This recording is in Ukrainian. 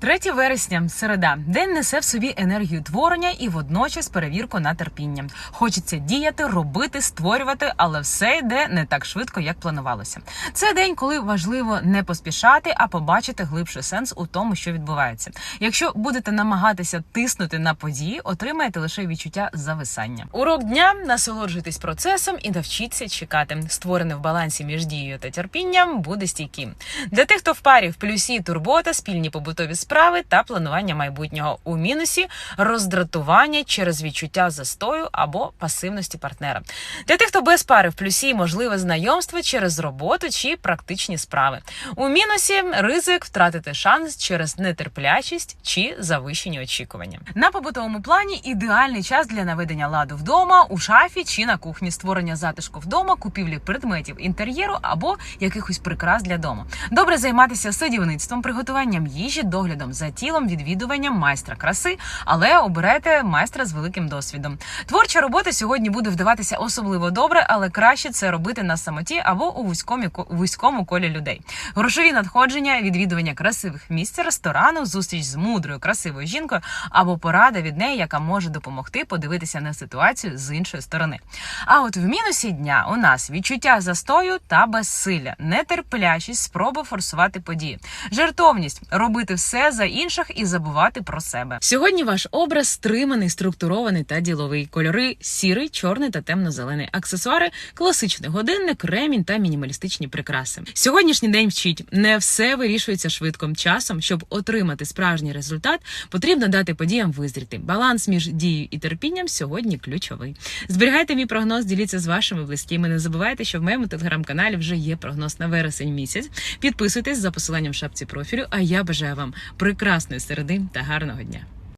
3 вересня, середа, день несе в собі енергію творення і водночас перевірку на терпіння. Хочеться діяти, робити, створювати, але все йде не так швидко, як планувалося. Це день, коли важливо не поспішати, а побачити глибший сенс у тому, що відбувається. Якщо будете намагатися тиснути на події, отримаєте лише відчуття зависання. Урок дня насолоджуйтесь процесом і навчіться чекати. Створене в балансі між дією та терпінням буде стійким. Для тих, хто в парі в плюсі турбота, спільні побутові справи та планування майбутнього у мінусі, роздратування через відчуття застою або пасивності партнера. Для тих, хто без пари в плюсі, можливе знайомство через роботу чи практичні справи. У мінусі ризик втратити шанс через нетерплячість чи завищені очікування. На побутовому плані ідеальний час для наведення ладу вдома, у шафі чи на кухні, створення затишку вдома, купівлі предметів інтер'єру або якихось прикрас для дому. Добре займатися садівництвом, приготуванням їжі, доглядом за тілом, відвідуванням майстра краси, але оберете майстра з великим досвідом. Творча робота сьогодні буде вдаватися особливо добре, але краще це робити на самоті або у вузькому вузькому колі людей. Грошові надходження, відвідування красивих місць, ресторану, зустріч з мудрою, красивою жінкою або порада від неї, яка може допомогти подивитися на ситуацію з іншої сторони. А от в мінусі дня у нас відчуття застою та безсилля, нетерплячість, спроба форсувати події, жертовність робити все за інших і забувати про себе. Сьогодні ваш образ стриманий, структурований та діловий. Кольори сірий, чорний та темно-зелений. Аксесуари, класичний годинник, ремінь та мінімалістичні прикраси. Сьогоднішній день вчить не все вирішується швидким часом. Щоб отримати справжній результат, потрібно дати подіям визріти. Баланс між дією і терпінням сьогодні ключовий. Зберігайте мій прогноз, діліться з вашими близькими. Не забувайте, що в моєму телеграм-каналі вже є прогноз на вересень місяць. Підписуйтесь за посиланням в шапці профілю. А я бажаю вам прекрасної середи та гарного дня.